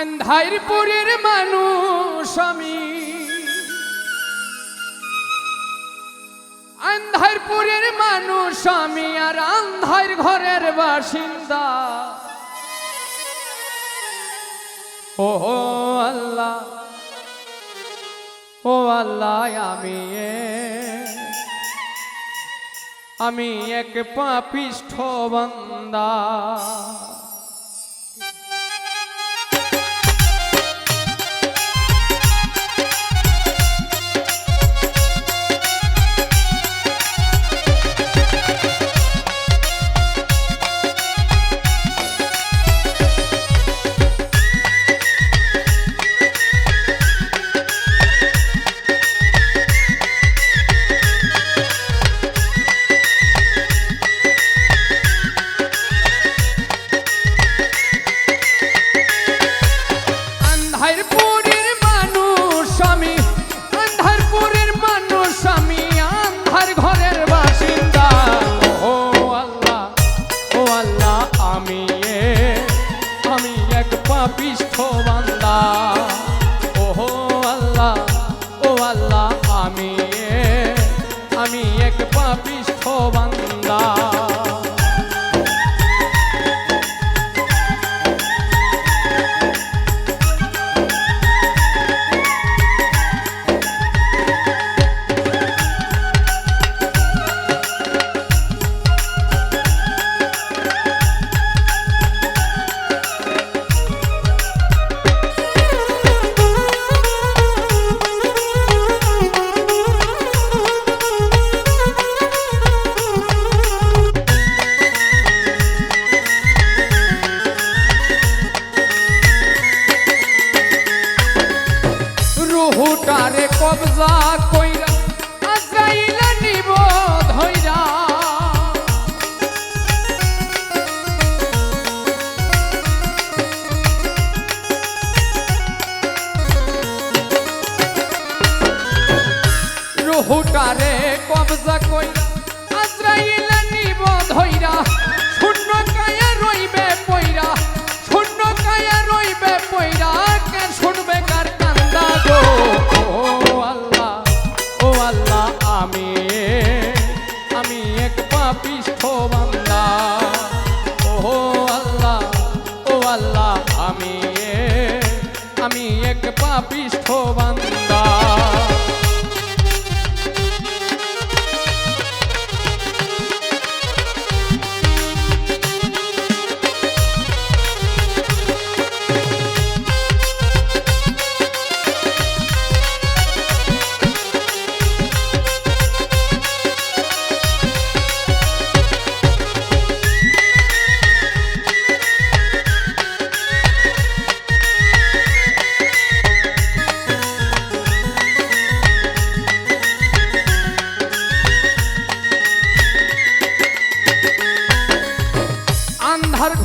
আন্ধাইরপুরের মানুষ আমি। আন্ধাইরপুরের মানুষ আমি আর আন্ধার ঘরের বাসিন্দা। ও আল্লাহ ও আল্লাহ, আমি আমি এক পাপিষ্ঠ বান্দা। আমি আমি এক পাপিষ্ঠ বান্দা। রুহুটারে কবজা কইরা আজরাইল নিব ধইরা।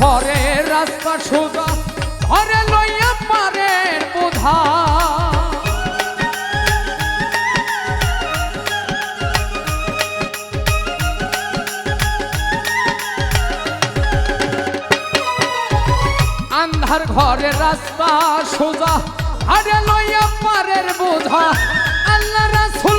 ঘরে রাস্তা সোজা, ঘরে লইয়া পারে বোধা আন্ধার ঘরে রাস্তা সোজা, ঘরে লইয়া পারের বোঝা। আল্লাহ রাসুল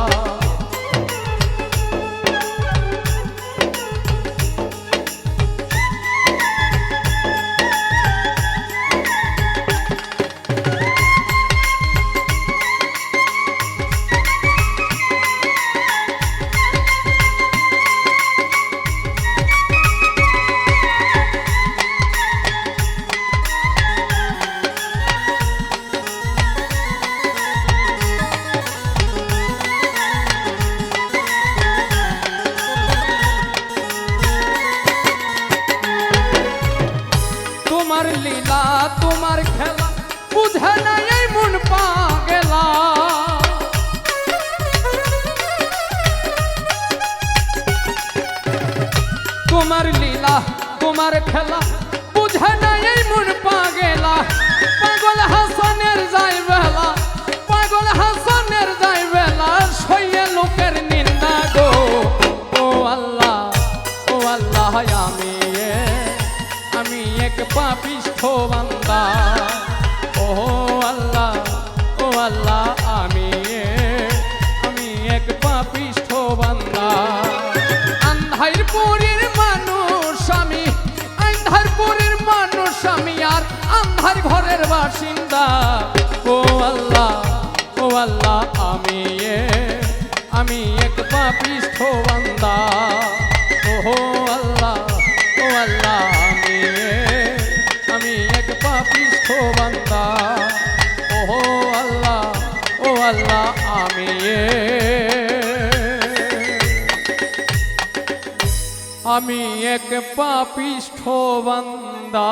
তোমার লীলা, তোমার খেলা, বুঝে নাই এই মন পা গেলা। তোমার লীলা, তোমার খেলা, বুঝে নাই এই মন পা গেলা। পাগল হাসানের যাই বেলা, পাগল হাসানের যাই পাপিষ্ঠ বান্দা। ও আল্লাহ ও আল্লাহ, আমি আমি এক পাপিষ্ঠ বান্দা। আন্ধারপুরের মানুষ আমি আন্ধারপুরের মানুষ আমি আর আন্ধার ঘরের বাসিন্দা। ও আল্লাহ ও আল্লাহ, আমি আমি এক পাপিষ্ঠ বান্দা। পাপিষ্ঠ বান্দা। ও আল্লাহ ও আল্লাহ আমি আমি এক পাপিষ্ঠ বান্দা।